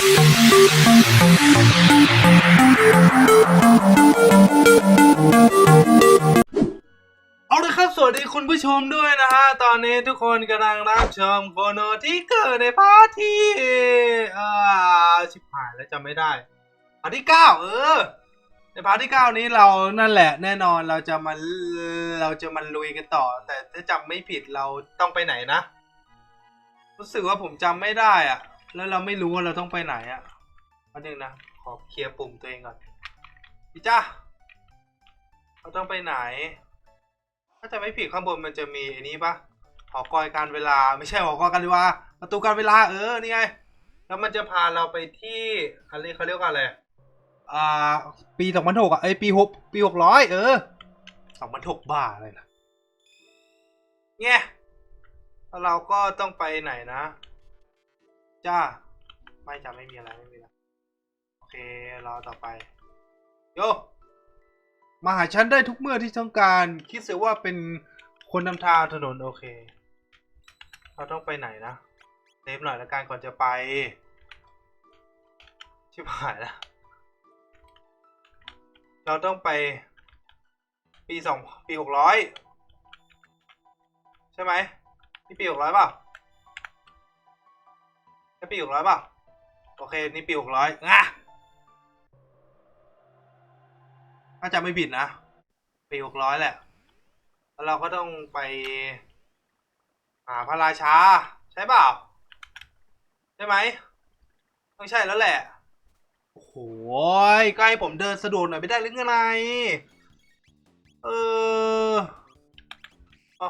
เอาละครับ สวัสดีคุณผู้ชมด้วยนะฮะ ตอนนี้ทุกคนกำลังรับชมโคโนที่เกิดในพาร์ทที่อ่าชิบหายแล้วจำไม่ได้พาร์ทที่เก้าเออ ในพาร์ทที่เก้านี้เรานั่นแหละแน่นอนเราจะมาเราจะมาลุยกันต่อ แต่ถ้าจำไม่ผิดเราต้องไปไหนนะ รู้สึกว่าผมจำไม่ได้อะ แล้วเราไม่รู้ว่าเราต้องไปไหนอะแป๊บนึงนะ ขอเคลียร์ปุ่มตัวเองก่อนพี่จ้าเราต้องไปไหน ถ้าจะไม่ผิดข้างบนมันจะมีอันนี้ปะหอกอยการเวลา ไม่ใช่หอกอยการเวลา ประตูการเวลาเออ นี่ไง แล้วมันจะพาเราไปที่อะไรเขาเรียกว่าอะไร อ่า ปีสองพันหกอะไอยปีหกปีหกร้อยเออสองพันหกบาอะไรล่ะเนี่ยแล้วเราก็ต้องไปไหนนะ จ้า ไม่จะไม่มีอะไรไม่มีอะไรโอเครอต่อไป โย มาหาฉันได้ทุกเมื่อที่ต้องการ คิดเสียว่าเป็นคนนำทางถนนโอเค เราต้องไปไหนนะเซฟหน่อยละกันก่อนจะไป ชิบหายแล้วเราต้องไป ปีสองปีหกร้อยใช่ไหมนี่ปีหกร้อยเปล่า ใช่ปีหกร้อยเปล่าโอเค นี่ปีหกร้อยงะถ้าจำไม่ผิดนะ ปีหกร้อยแหละ แล้วเราก็ต้องไป หาพระราชา ใช่เปล่า ใช่ไหม ต้องใช่แล้วแหละ โอ้โหใกล้ผมเดินสะดวกหน่อยไม่ได้หรือไงเอออ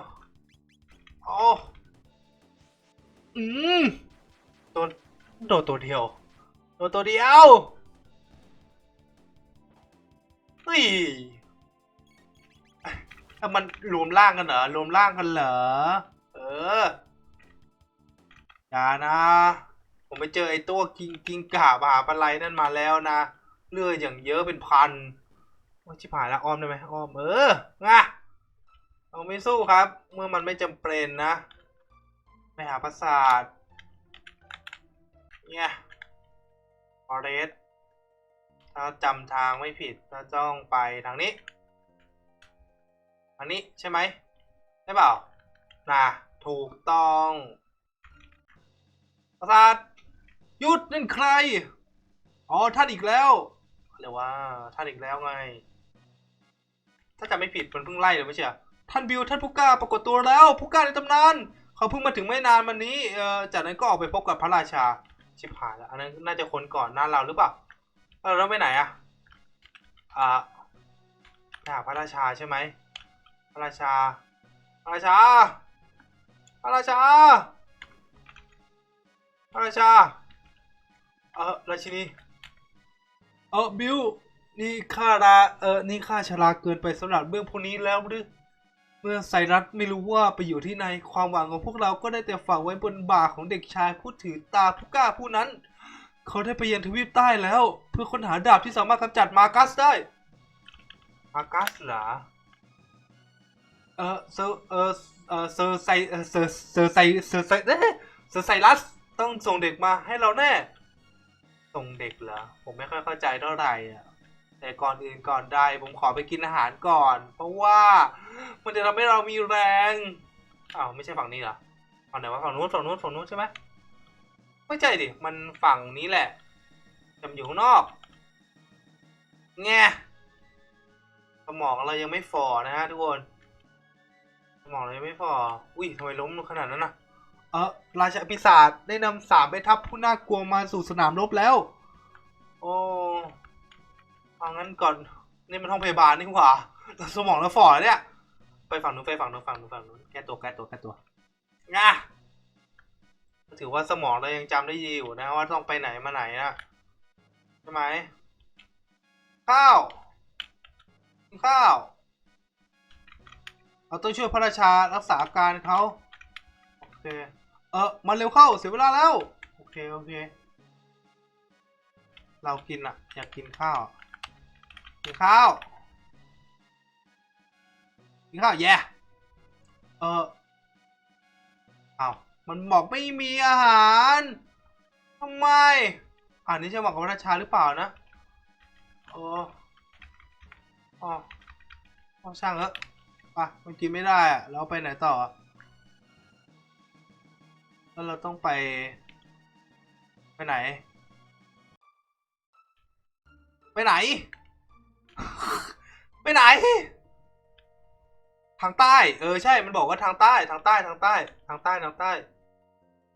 อ๋ออืม โดนโดนตัวเดียว โดนตัวเดียวเฮ้ยถ้ามันรวมร่างกันเหรอรวมร่างกันเหรอ เอออย่านะ ผมไปเจอไอ้ตัวกิงกิงกาบาปลาไหลนั่นมาแล้วนะเลือดอย่างเยอะเป็นพันโอ้ชิบหายแล้วอ้อมได้ไหมอ้อมเอองะเราไม่สู้ครับ เมื่อมันไม่จำเป็นนะไปหาปราสาท เนี่ยฟอเรสถ้าจำทางไม่ผิดเราต้องไปทางนี้ทางนี้ใช่ไหมใช่เปล่าน่ะถูกต้องประสาทหยุดนั่นใคร อ๋อ ท่านอีกแล้วเรียกว่า ท่านอีกแล้วไง ถ้าจำไม่ผิดมันเพิ่งไล่เลยไม่ใช่ท่านบิวท่านผู้กล้าปรากฏตัวแล้ว ผู้กล้าในตำนาน เขาเพิ่งมาถึงไม่นานมานี้ เอ่อ จากนั้นก็ออกไปพบกับพระราชา ชิบหายแล้ว อันนั้นน่าจะคนก่อนหน้าเราหรือเปล่า เราต้องไปไหนอะอ่าไปหาพระราชาใช่ไหมพระราชา พระราชา พระราชา พระราชา เออราชินี เออบิว นี่ข้ารา เออ นี่ข้าชราเกินไปสำหรับเรื่องพวกนี้แล้วหรือ เมื่อไซรัสไม่รู้ว่าไปอยู่ที่ไหนความหวังของพวกเราก็ได้แต่ฝังไว้บนบ่าของเด็กชายผู้ถือตาผู้กล้าผู้นั้น เขาได้ไปยังทวีปใต้แล้ว เพื่อค้นหาดาบที่สามารถกำจัดมากัสได้ มากัสเหรอเออเซอร์เออเออเซอร์ไซเออเซอร์เซอร์ไซเซอร์ไซเอ๊ะเซอร์ไซรัสต้องส่งเด็กมาให้เราแน่ ส่งเด็กเหรอ ผมไม่ค่อยเข้าใจเท่าไหร่อะ แต่ก่อนอื่นก่อนใดผมขอไปกินอาหารก่อน เพราะว่ามันจะทำให้เรามีแรงอ้าวไม่ใช่ฝั่งนี้เหรอฝั่งไหนวะฝั่งนู้นฝั่งนู้นฝั่งนู้นใช่ไหมไม่ใช่ดิมันฝั่งนี้แหละจำอยู่ข้างนอกแง่สมองเรายังไม่ฝ่อนะฮะทุกคนสมองเรายังไม่ฝ่ออุ้ยทำไมล้มขนาดนั้นนะเออราชาปีศาจได้นำสามไปทัพผู้น่ากลัวมาสู่สนามรบแล้ว โอ้ เอางั้นก่อน นี่มันห้องพยาบาลนี่หว่าสมองเราฝ่อเนี่ย ไปฝั่งนู้นไปฝั่งนู้นฝั่งนู้นฝั่งนู้นแก้ตัวแก้ตัวแก้ตัวงะถือว่าสมองเรายังจำได้ดีอยู่นะว่าต้องไปไหนมาไหนนะใช่ไหมข้าวข้าว เราต้องช่วยพระราชารักษาอาการเขาโอเค เออมาเร็วเข้าเสียเวลาแล้ว โอเค โอเค เรากินอะอยากกินข้าว กินข้าวกินข้าวแย่เออเอามันบอกไม่มีอาหารทำไมอ่านนี้จะเหมาะกับราชาหรือเปล่านะโอ้อ๋ออ๋อช่างเถอะไปมันกินไม่ได้อะแล้วไปไหนต่อ แล้วเราต้องไป ไปไหน ไปไหน ไปไหน ทางใต้ เออใช่ มันบอกว่าทางใต้ ทางใต้ ทางใต้ ทางใต้ ทางใต้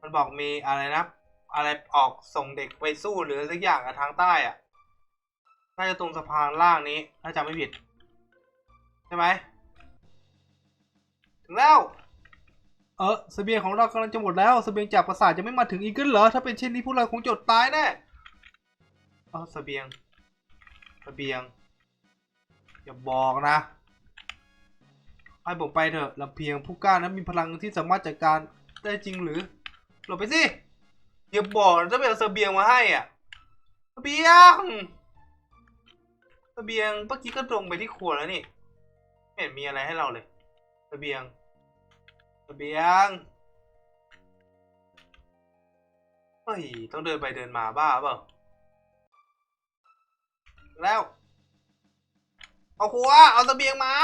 มันบอกมีอะไรนะ อะไรออกส่งเด็กไปสู้หรือสักอย่างอะทางใต้อะน่าจะตรงสะพานล่างนี้ ถ้าจำไม่ผิด ใช่ไหม ถึงแล้ว เออสเสบียงของเรากำลังจะหมดแล้วสเสบียงจากปราสาทจะไม่มาถึงอีกขึ้นเหรอ ถ้าเป็นเช่นนี้พวกเราคงจดตายแน่ เออสเสบียงเสบียง อย่าบอกนะ ให้ผมไปเถอะลำเพียงผู้กล้านั้นมีพลังที่สามารถจัดการได้จริงหรือ หลบไปสิ อย่าบอกจะไปเอาเสบียงมาให้อะเสบียงเสบียงเมื่อกี้ก็ตรงไปที่ครัวแล้วนี่ไม่เห็นมีอะไรให้เราเลยเสบียงเสบียงเฮ้ยต้องเดินไปเดินมาบ้าเปล่าแล้ว เอาครัว เอาตะเบียงมา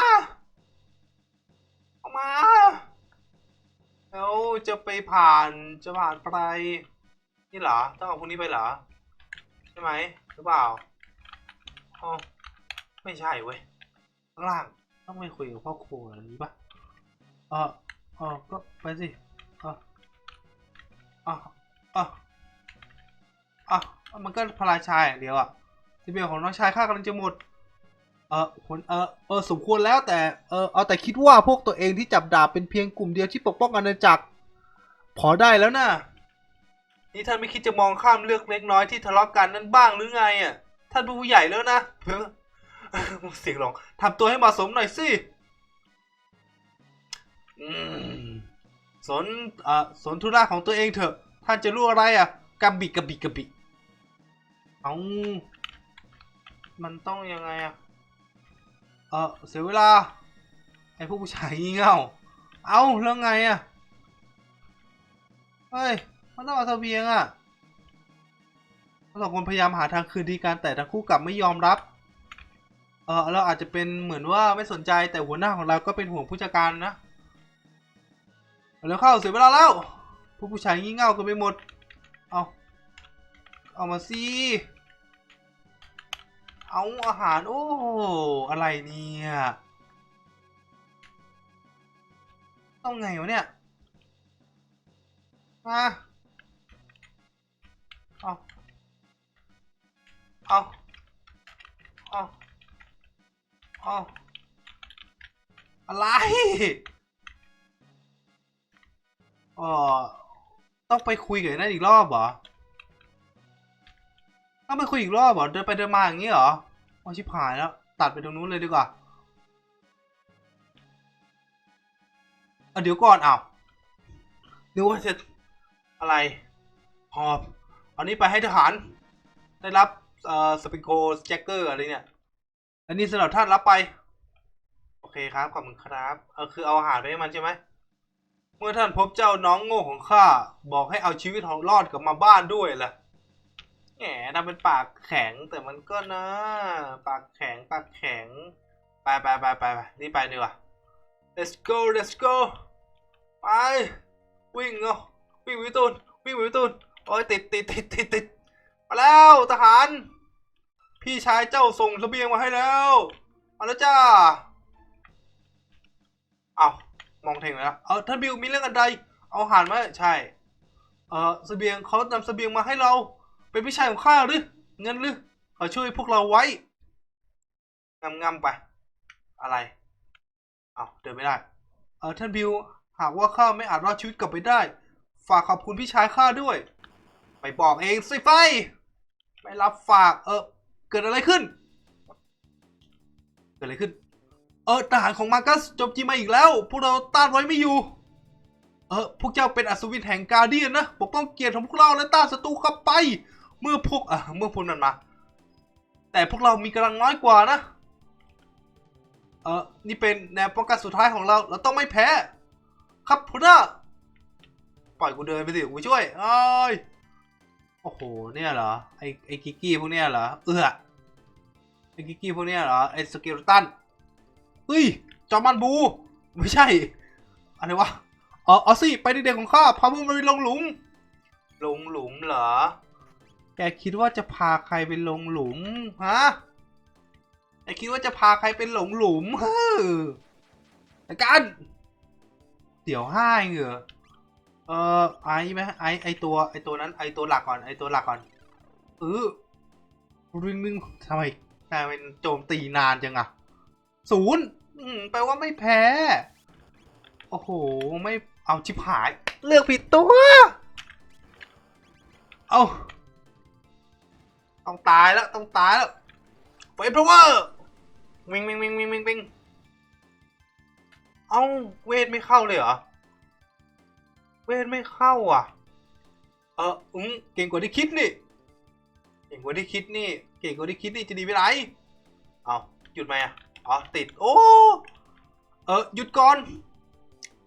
เอามา แล้วจะไปผ่านจะผ่านไปนี่เหรอ ต้องเอาพวกนี้ไปเหรอ ใช่ไหมหรือเปล่าอ๋อไม่ใช่เว้ย ข้างล่าง ต้องไปคุยกับพ่อครัวอะไรนี้ปะเออเอก็ไปสิเออเออเออเอมันก็พระราชายเดียวอะที่เบียของน้องชายข้ากำลังจะหมด เออคนเออเออสมควรแล้วแต่เออเอาแต่คิดว่าพวกตัวเองที่จับดาบเป็นเพียงกลุ่มเดียวที่ปกป้องอาณาจักร พอได้แล้วนะนี่ท่านไม่คิดจะมองข้ามเรื่องเล็กน้อยที่ทะเลาะกันนั่นบ้างหรือไงอะท่านเป็นผู้ใหญ่แล้วนะเพ้อเสียงร้องทำตัวให้เหมาะสมหน่อยสิสนเอ่อสนธุระของตัวเองเถอะ ท่านจะรู้อะไรอะกระบิกระบิกระบิเอามันต้องยังไงอะ เออเสียเวลา ไอ้พวกผู้ชายงี่เง่า เอาแล้วไงอะเฮ้ย มันต้องเอาเสบียงอะเราสองคนพยายามหาทางคืนดีกันแต่ทั้งคู่กลับไม่ยอมรับ เออเราอาจจะเป็นเหมือนว่าไม่สนใจแต่หัวหน้าของเราก็เป็นห่วงผู้จัดการนะแล้วเข้าเสียเวลาแล้วพวกผู้ชายงี่เง่ากันไปหมด เอาเอามาสิ เอาอาหาร โอ้โหอะไรเนี่ยต้องไงวะเนี่ยมาเอาเอาเอาเอาอะไรอ๋อต้องไปคุยกับนั่นอีกรอบเหรอ ต้องไปคุยอีกรอบเหรอ เดินไปเดินมาอย่างนี้เหรอโอาชิบหายแล้ว ตัดไปตรงนู้นเลยดีกว่าเอาเดี๋ยวก่อนอ้าวนึกว่าจะอะไรหอบเอานี้ไปให้ทหาร ได้รับเอ่อสปิโกแจ็คเกอร์อะไรเนี่ย อันนี้สำหรับท่านรับไป โอเคครับ ขอบคุณครับเออคือเอาอาหารไปให้มันใช่ไหม เมื่อท่านพบเจ้าน้องโง่ของข้า บอกให้เอาชีวิตของรอดกลับมาบ้านด้วยล่ะ แหมทำเป็นปากแข็งแต่มันก็นะปากแข็งปากแข็ง ไปไปไปไปไปรีบไปดีกว่า let's go let's go ไป วิ่งเนาะวิ่งวิตูนวิ่งวิตูนโอ้ยติดติดติดติดติดมาแล้วทหาร พี่ชายเจ้าส่งเสบียงมาให้แล้วมาแล้วจ้าเอามองเทงแล้วเออท่านบิวมีเรื่องอะไรเอาอาหารมาใช่ เออเสบียงเขานำเสบียงมาให้เรา เป็นพี่ชายของข้าหรือเงินหรือเขาช่วยพวกเราไว้งำงำๆไป อะไร เอาเดินไม่ได้ เออท่านบิว หากว่าข้าไม่อาจรอดชีวิตกลับไปได้ ฝากขอบคุณพี่ชายข้าด้วย ไปบอกเองสิไฟไม่รับฝาก เออ เกิดอะไรขึ้น เกิดอะไรขึ้น เออทหารของมาร์กัสจมตีมาอีกแล้ว พวกเราต้านไว้ไม่อยู่ เออ พวกเจ้าเป็นอัศวินแห่งการเดียนนะ ปกป้องเกียรติของพวกเราและต้านศัตรูเข้าไป เมื่อพวกอะเมื่อพวกนั้นมา แต่พวกเรามีกำลังน้อยกว่านะ เออนี่เป็นแนวป้องกันสุดท้ายของเรา เราต้องไม่แพ้ ครับพุทธะปล่อยกูเดินไปสิกูช่วยเอ้ยโอ้โห เนี่ยเหรอ ไอไอกิกกี้พวกเนี้ยเหรอ เอือไอกิกกี้พวกเนี้ยเหรอ ไอสเกลตันเฮ้ย จอมันบู ไม่ใช่ อะไรวะ อ๋อเอาสิ ไปเด็กๆของข้า พาพวกมันไปลงหลุม ลงหลุมเหรอ แกคิดว่าจะพาใครไปลงหลุมฮะแกคิดว่าจะพาใครไปหลงหลุมเฮ้อไอกันเดี๋ยวห้าเหรอเออไอไหมไอไอตัวไอตัวนั้นไอตัวหลักก่อนไอตัวหลักก่อนเออรึงนึงทำไมทำไมมันโจมตีนานจังอะศูนย์แปลว่าไม่แพ้ โอ้โห ไม่เอาชิบหาย เลือกผิดตัว เอา ต้องตายแล้ว ต้องตายแล้วเฟรพาวเวอร์วิงวิงวิงวิงวิงวิงเอ้าเวทไม่เข้าเลยเหรอ เวทไม่เข้าอะ เอออืมเก่งกว่าที่คิดนี่ เก่งกว่าที่คิดนี่ เก่งกว่าที่คิดนี่จะดีไปไหนเอาหยุดไหมอะ อ๋อ ติด โอ้ เออ หยุดก่อน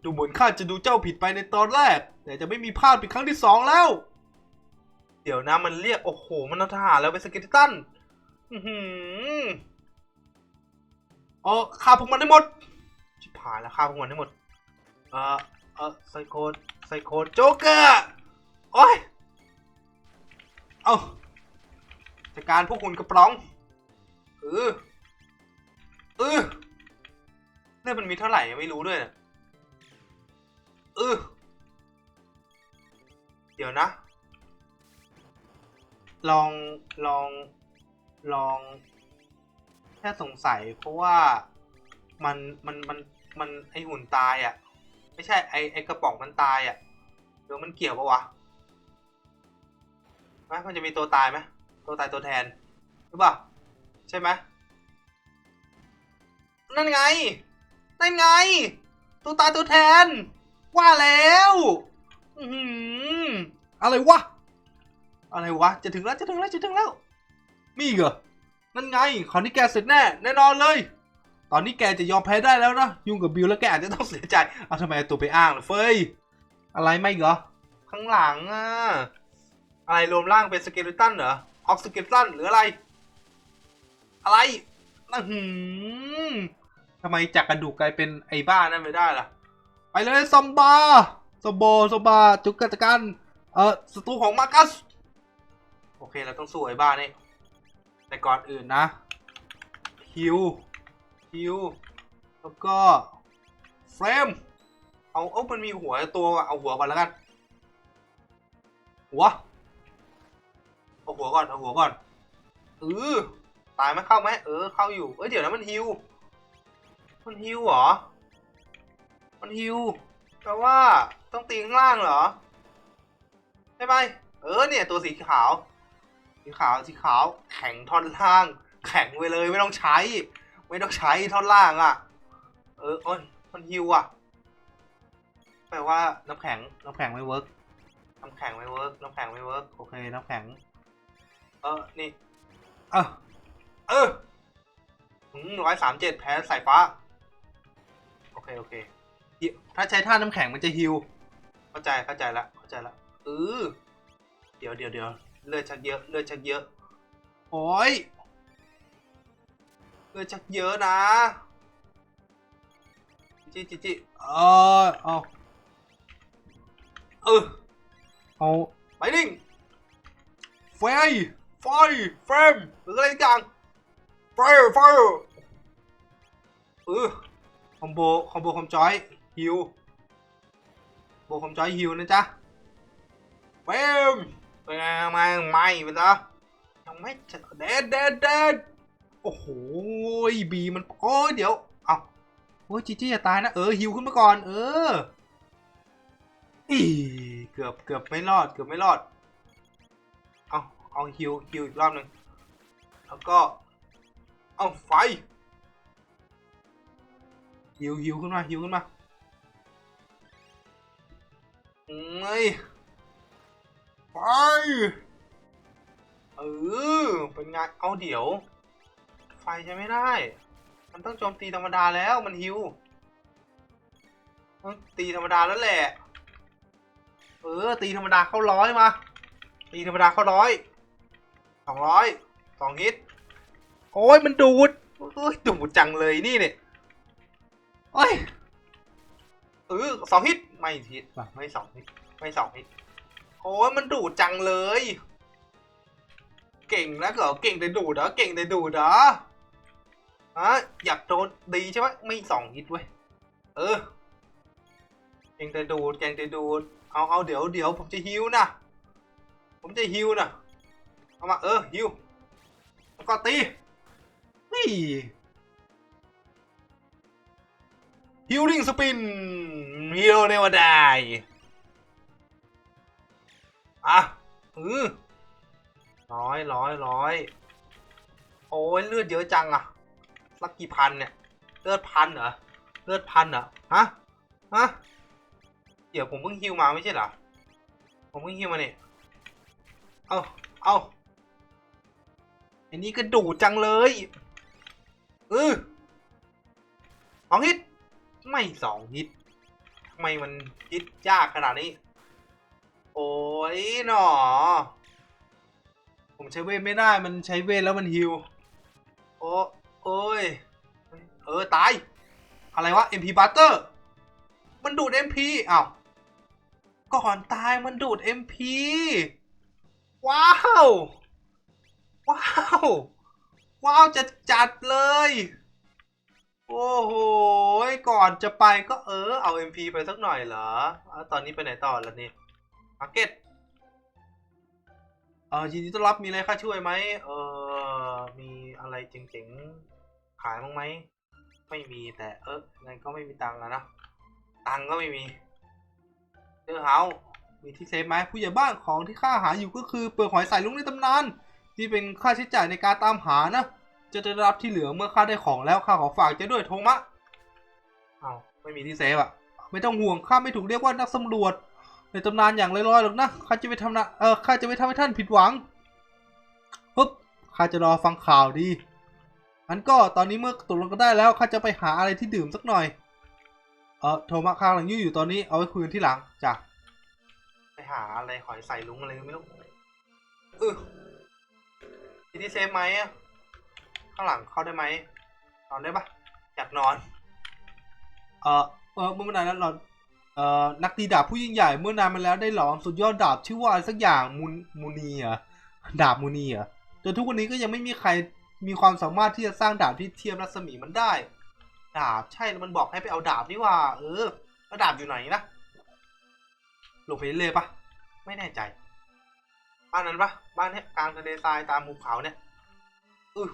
ดูเหมือนข้าจะดูเจ้าผิดไปในตอนแรก แต่จะไม่มีพลาดเป็นครั้งที่สองแล้ว เดี๋ยวนะมันเรียก โอ้โห มันเอาทหารแล้วเป็นสเกติตันอือหือเออฆ่าพวกมันได้หมด ชิบหายแล้วฆ่าพวกมันได้หมด เออเออไซโคไซโคโจ๊กเกอร์ โอ้ย เอาจัดการพวกคุณกระป๋อง เออ เออเลือดมันมีเท่าไหร่ยังไม่รู้ด้วย เออ เดี๋ยวนะ ลองลองลอง แค่สงสัย เพราะว่ามันมันมันมันไอหุ่นตายอะ ไม่ใช่ไอไอกระป๋องมันตายอะเดี๋ยวมันเกี่ยวปะวะไหมมันจะมีตัวตายไหมตัวตายตัวแทนหรือเปล่าใช่ไหมนั่นไง นั่นไง ตัวตายตัวแทน ว่าแล้ว อือหืออะไรวะ อะไรวะ จะถึงแล้วจะถึงแล้วจะถึงแล้ว มีเหรอ นั่นไงคราวนี้แกเสร็จแน่แน่นอนเลย ตอนนี้แกจะยอมแพ้ได้แล้วนะ ยุ่งกับบิลแล้วแกอาจจะต้องเสียใจ เอาทำไมตัวไปอ้างล่ะเฟย อะไรไม่เหรอ ข้างหลังอะ อะไรรวมร่างเป็นสเกเลตันเหรอ ออกสเกเลตันหรืออะไร อะไรนั่นหืมทำไมจากกระดูกกลายเป็นไอ้บ้านั่นไม่ได้ล่ะ ไปเลยซอมบาซอมโบซอมบาจุกกัจกัน เออศัตรูของมาร์กัส โอเคเราต้องสู้ไอ้บ้านี่แต่ก่อนอื่นนะฮิวฮิวแล้วก็เฟรมเอาเอ้ามันมีหัวตัวว่ะเอาหัวก่อนแล้วกัน หัวเอาหัวก่อนเอาหัวก่อนเออตายไหมเข้าไหมเออเข้าอยู่เอ้ยเดี๋ยวนะมันฮิวมันฮิวเหรอ มันฮิวแปลว่าต้องตีข้างล่างเหรอใช่ไหมเออเนี่ยตัวสีขาว สีขาวสีขาวแข็งท่อนล่าง แข็งไปเลยไม่ต้องใช้ ไม่ต้องใช้ท่อนล่างอะ่ะ เอออ้ยมันฮิวอะแปลว่าน้ำแข็งน้ำแข็งไม่เวิร์กน้ำแข็งไม่เวิร์กน้ำแข็งไม่เวิร์กโอเคน้ำแข็ง เออนี่ เออเออร้อยสามเจ็ดแพ้สายฟ้า โอเค โอเค ถ้าใช้ท่าน้ำแข็งมันจะฮิว เข้าใจเข้าใจละเข้าใจละเออเดี๋ยวเดี๋ยวเดี๋ยว เลือดชักเยอะ เลือดชักเยอะโอ้ยเลือดชักเยอะนะ จิจิจิเออเอาเออเอาไปนิ่งไฟไฟเฟรมหรืออะไรสักอย่างไฟไฟเออคอมโบคอมโบคอมจอยฮิวโบคอมจอยฮิวนะจ๊ะเฟรม เป็นไงมาไม่ไปซะยังไม่เด็ดเด็ดเด็ดโอ้โหบีมันโอ้ยเดี๋ยวเอาโอ้ยจีจี้จะตายนะเออฮิวขึ้นมาก่อน เอออีเกือบเกือบไม่รอดเกือบไม่รอดเอาเอาฮิวฮิวอีกรอบหนึ่งแล้วก็เอาไฟฮิวฮิวขึ้นมาฮิวขึ้นมาเอ้ย ไป เออ เป็นไง เอาเดี๋ยว ไฟใช้ไม่ได้ มันต้องโจมตีธรรมดาแล้ว มันฮิว ต้องตีธรรมดาแล้วแหละ เออ ตีธรรมดาเข้าร้อยมา ตีธรรมดาเข้าร้อย สองร้อย สองฮิต โอ้ย มันดูดโอ้ยดูดจังเลยนี่เนี่ยโอ้ยเออสองฮิต ไม่ฮิต ไม่สองฮิต ไม่สองฮิต โอ้ยมันดูดจังเลย เก่งนะเหรอเก่งแต่ดูดเหรอเก่งแต่ดูดเหรอฮะอยากโดนดีใช่ไหมไม่สองฮิตเว้ยเออเก่งแต่ดูดเก่งแต่ดูดเอาเอาเดี๋ยวเดี๋ยวผมจะฮิวนะผมจะฮิวนะเอามาเออฮิวแล้วก็ตีนี่ฮิลลิ่งสปินฮิลเนวดาย อะเออร้อยร้อยร้อยโอ้ยเลือดเยอะจังอะสักกี่พันเนี่ย เลือดพันเหรอ เลือดพันเหรอ ฮะ ฮะ เดี๋ยวผมเพิ่งฮิวมาไม่ใช่เหรอ ผมเพิ่งฮิวมาเนี่ย เอาเอาอันนี้ก็ดูดจังเลยเออสองฮิต ไม่สองฮิตทำไมมันฮิตยากขนาดนี้ โอ้ยหนอ ผมใช้เวทไม่ได้ มันใช้เวทแล้วมันฮิว โอ้โอ้ย เออ ตาย อะไรวะ MP Butter มันดูด MP อ้าวก่อนตายมันดูด MP ว้าว ว้าว ว้าวจะจัดเลย โอ้โห ก่อนจะไปก็เออ เอา MP ไปสักหน่อยเหรออตอนนี้ไปไหนต่อแล้วนี่ มาร์เก็ตเออยินดีต้อนรับมีอะไรค่าช่วยไหมเออมีอะไรเจ๋งๆขายบ้างไหมไม่มีแต่เออไงก็ไม่มีตังค์อะนะตังค์ก็ไม่มีเจอเฮามีที่เซฟไหมผู้ใหญ่บ้านของที่ข้าหาอยู่ก็คือเปลือกหอยใสายลุงในตำนานที่เป็นค่าใช้จ่ายในการตามหานะจะได้รับที่เหลือเมื่อข้าได้ของแล้วข้าขอฝากเจะด้วยโทมะเอ้าไม่มีที่เซฟอะไม่ต้องห่วงข้าไม่ถูกเรียกว่านักสำรวจ ในตำนานอย่างลอยๆหรอกนะข้าจะไปทำนะเออข้าจะไม่ทำให้ท่านผิดหวังปึ๊บข้าจะรอฟังข่าวดีงั้นก็ตอนนี้เมื่อตกลงกันได้แล้วข้าจะไปหาอะไรที่ดื่มสักหน่อย เออโทมะข้างหลังยุ่อยู่ตอนนี้เอาไว้คุยกันที่หลังจ้ะไปหาอะไรหอยใส่ลุงอะไรก็ไม่รู้เออทีที่เซฟไหมอะข้างหลังเข้าได้ไหมนอนได้ปะอยากนอน เออเออเมื่อนานนั้นเรา เอ่อนักตีดาบผู้ยิ่งใหญ่เมื่อนานมาแล้วได้หลอมสุดยอดดาบชื่อว่าอะไรสักอย่างมูนมูนีเหรอะดาบมูนีเหรอะจนทุกวันนี้ก็ยังไม่มีใครมีความสามารถที่จะสร้างดาบที่เทียมรัศมีมันได้ ดาบใช่มันบอกให้ไปเอาดาบนี่ว่า เออแล้วดาบอยู่ไหนนะหลงไปเรื่อยปะไม่แน่ใจ บ้านนั้นปะบ้านเนี้ยกลางทะเลทรายตามภูเขาเนี่ยอือ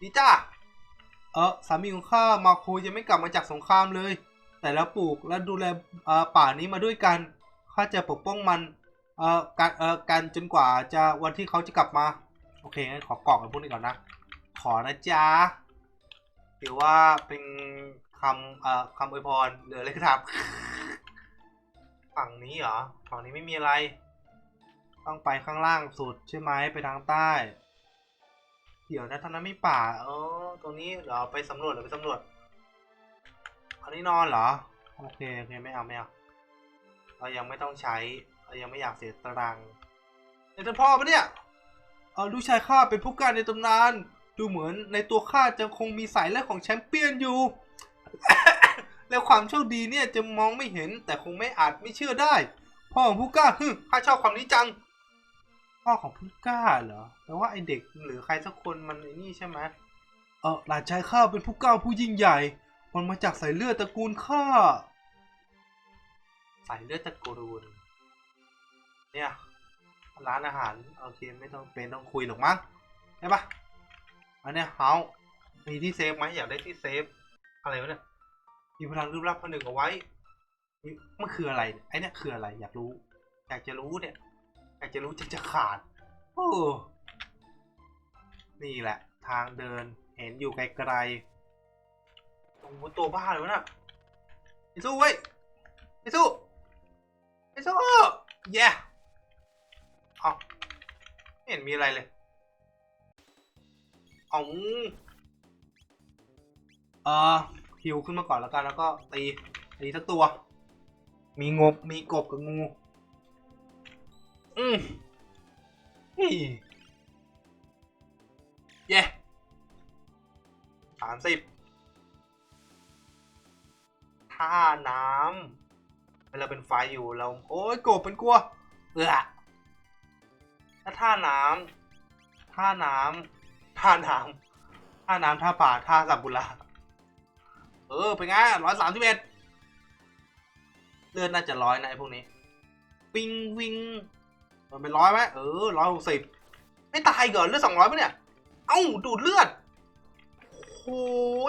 ดีจ้าเออสามีของข้ามาโคยังไม่กลับมาจากสงครามเลย แต่แล้วปลูกและดูแลป่านี้มาด้วยกันข้าจะปกป้องมันเอ่อการเอ่อกันจนกว่าจะวันที่เขาจะกลับมา โอเคงั้นขอกรอกกันพวกนี้ก่อนนะ ขอนะจ๊ะถือว่าเป็นคำเอ่อคำอวยพรหลืออะไรครับฝั่งนี้เหรอฝั่งนี้ไม่มีอะไร ต้องไปข้างล่างสุดใช่ไหมไปทางใต้ เดี๋ยวนะทางนั้นไม่ป่าเออตรงนี้เรอไปสำรวจหรือไปสำรวจ นนี้นอนเหรอ โอเคโอเคไม่เอาไม่เอาเรายังไม่ต้องใช้เรายังไม่อยากเสียตรังค์เป็นท่านพ่อปะเนี่ยเออลูกชายข้าเป็นผู้การในตำนาน ดูเหมือนในตัวข้าจะคงมีสายเลือดของแชมเปี้ยนอยู่ แล้วความโชคดีเนี่ยจะมองไม่เห็นแต่คงไม่อาจไม่เชื่อได้ พ่อของผู้กล้าฮึข้าชอบความนี้จัง พ่อของผู้กล้าเหรอแปลว่าไอเด็กหรือใครสักคนมันไอ้นี่ใช่ไหมเออหลานชายข้าเป็นผู้กล้าผู้ยิ่งใหญ่ มันมาจากสายเลือดตระกูลข้าสายเลือดตระกูล เนี่ย ร้านอาหาร โอเค ไม่ต้องเป็นต้องคุยหรอกมั้งใช่ปะอันเนี้ยเฮามีที่เซฟไหมอยากได้ที่เซฟ อะไรวะเนี่ยมีพลังลึกลับผนึกเอาไว้นี่มันคืออะไร ไอเนี่ยคืออะไร อยากรู้ อยากจะรู้เนี่ย อยากจะรู้จะจะขาด โอ้ นี่แหละ ทางเดิน เห็นอยู่ไกลๆ อ้โหตัวบ้าเลยวะน่ะไอสู้เว้ยไอสู้ไอสู้แย่เอาไม่เห็นมีอะไรเลยเอาเออฮิวขึ้นมาก่อนแล้วกันแล้วก็ตีตีสักตัว มีงบมีกบกับงู อืมเฮ้ยเย่สามสิบ ท่าน้ำเวลาเป็นไฟอยู่เรา โอ้ยโกรบเป็นกลัวเออถ้าท่าน้ำท่าน้ำท่าน้ำท่าน้ำท่าป่าท่าสับบุระเออเป็นไงร้อยสามสิบเอ็ดเลือดน่าจะร้อยนะไอ้พวกนี้ วิ่งวิ่งมันเป็นร้อยไหมเออร้อยหกสิบไม่ตายก่อนเลือดสองร้อยปะเนี่ย เอ้า ดูดเลือด โอ้โห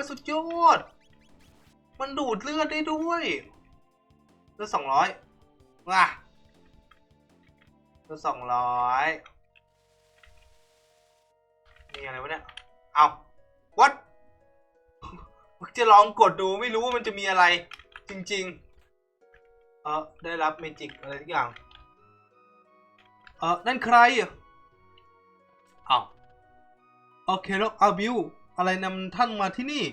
สุดยอด มันดูดเลือดได้ด้วยเลือดสองร้อยว่ะเลือดสองร้อยนี่อะไรวะเนี่ย เอา what จะลองกดดูไม่รู้ว่ามันจะมีอะไร จริง ๆ เออได้รับเมจิกอะไรทุกอย่าง เออนั่นใครอะอ้าโอเคแล้วอาบิวอะไรนำท่านมาที่นี่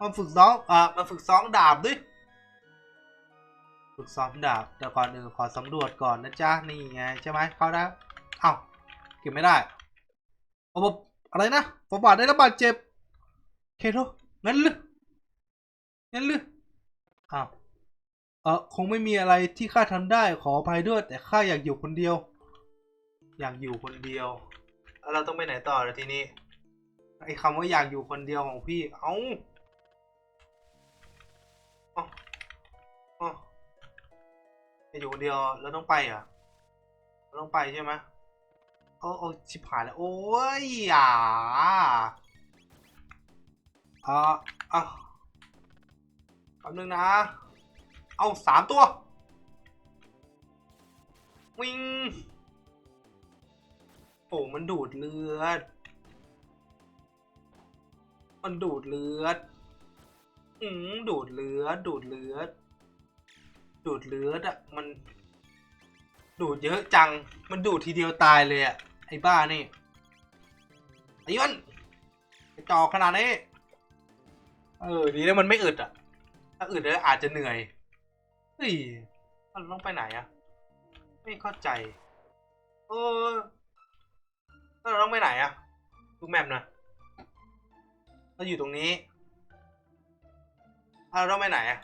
มาฝึกซ้อมอ่ามาฝึกซ้อมดาบด้วยฝึกซ้อมดาบแต่ก่อนอื่นขอสำรวจก่อนนะจ๊ะนี่ไงใช่ไหมเข้าได้เอ้าเก็บไม่ได้โอ้บอะไรนะฝาบาทได้รับบาดเจ็บเคแล้วงั้นหรืองั้นหรืออ้าวเออคงไม่มีอะไรที่ข้าทำได้ขออภัยด้วย แต่ข้าอยากอยู่คนเดียว อยากอยู่คนเดียวแล้วเราต้องไปไหนต่อเลยทีนี้ไอ้คำว่าอยากอยู่คนเดียวของพี่ เอ้า อยู่คนเดียวแล้วต้องไปเหรอะเราต้องไปใช่ไหมโอ้โอ้ชิบหายแล้ว โอ้ยอ่าอ่าอะแป๊บนึงนะ เอาสามตัว วิ่งโอ้มันดูดเลือด มันดูดเลือด อืมดูดเลือด ดูดเลือด ดูดเลือดอะมัน ดูดเยอะจัง มันดูดทีเดียวตายเลยอะไอ้บ้านี่ไอ้ยนไอ้จอกขนาดนี้ เออ ดีแล้วมันไม่อึดอะถ้าอึดแล้วอาจจะเหนื่อยเฮ้ยเราต้องไปไหนอะไม่เข้าใจ เออแล้วเราต้องไปไหนอะดูแมปหนะเราอยู่ตรงนี้เราต้องไปไหนอะ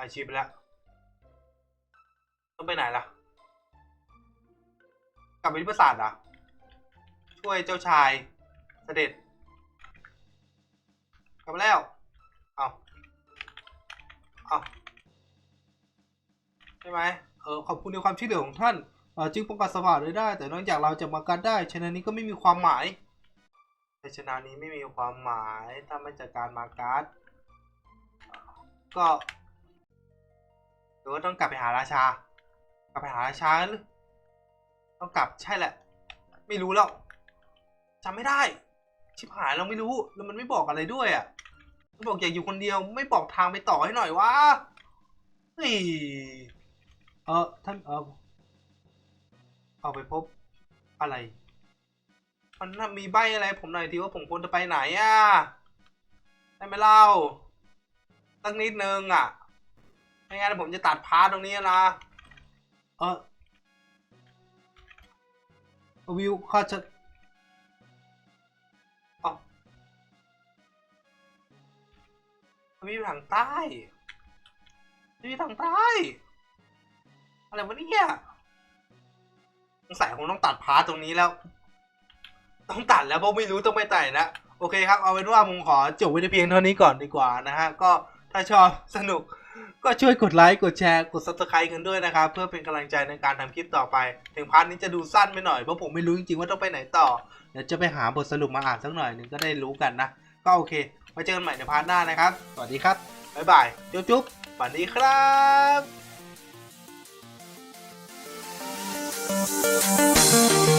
อาชีพไปแล้วต้องไปไหนล่ะ กลับไปที่ปราสาทอะ ช่วยเจ้าชายเสด็จกลับมาแล้ว เอาเอาใช่ไหมเออขอบคุณในความช่วยเหลือของท่านจึงป้องกันสวัสดิ์ได้ แต่นอกจากเราจะมากันได้ชนะนี้ก็ไม่มีความหมายชนะนี้ไม่มีความหมายถ้าไม่จัดการมาการ์ดก็ รือว่าต้องกลับไปหาราชา กลับไปหาราชาหรือต้องกลับใช่แหละ ไม่รู้แล้วจำไม่ได้ ชิบหายเราไม่รู้แล้วมันไม่บอกอะไรด้วยอะมันบอกอยากอยู่คนเดียวไม่บอกทางไปต่อให้หน่อยวะเฮ้ยเออท่านเออเอาไปพบอะไร มันมีใบอะไร ผมหน่อยทีว่าผมควรจะไปไหนอะได้ไหมเล่าสักนิดนึงอะ ไม่งั้นผมจะตัดพาร์ทตรงนี้นะเออวิวข้าจะอ๋อวิวทางใต้วิวทางใต้ อะไรวะเนี่ยสงสัยคงต้องตัดพาร์ทตรงนี้แล้ว ต้องตัดแล้วเพราะไม่รู้ต้องไปไหนนะโอเคครับ เอาเป็นว่าผมขอจบไว้ในเพียงเท่านี้ก่อนดีกว่านะฮะ ก็ถ้าชอบสนุก ก็ช่วยกดไลค์กดแชร์กด subscribe กันด้วยนะครับ เพื่อเป็นกำลังใจในการทำคลิปต่อไป ถึงพาร์ทนี้จะดูสั้นไปหน่อย เพราะผมไม่รู้จริงๆว่าต้องไปไหนต่อ เดี๋ยวจะไปหาบทสรุปมาอ่านสักหน่อยหนึ่งก็ได้รู้กันนะ ก็โอเคไว้เจอกันใหม่ในพาร์ทหน้านะครับ สวัสดีครับบ๊ายบายจุ๊บจุ๊บสวัสดีครับ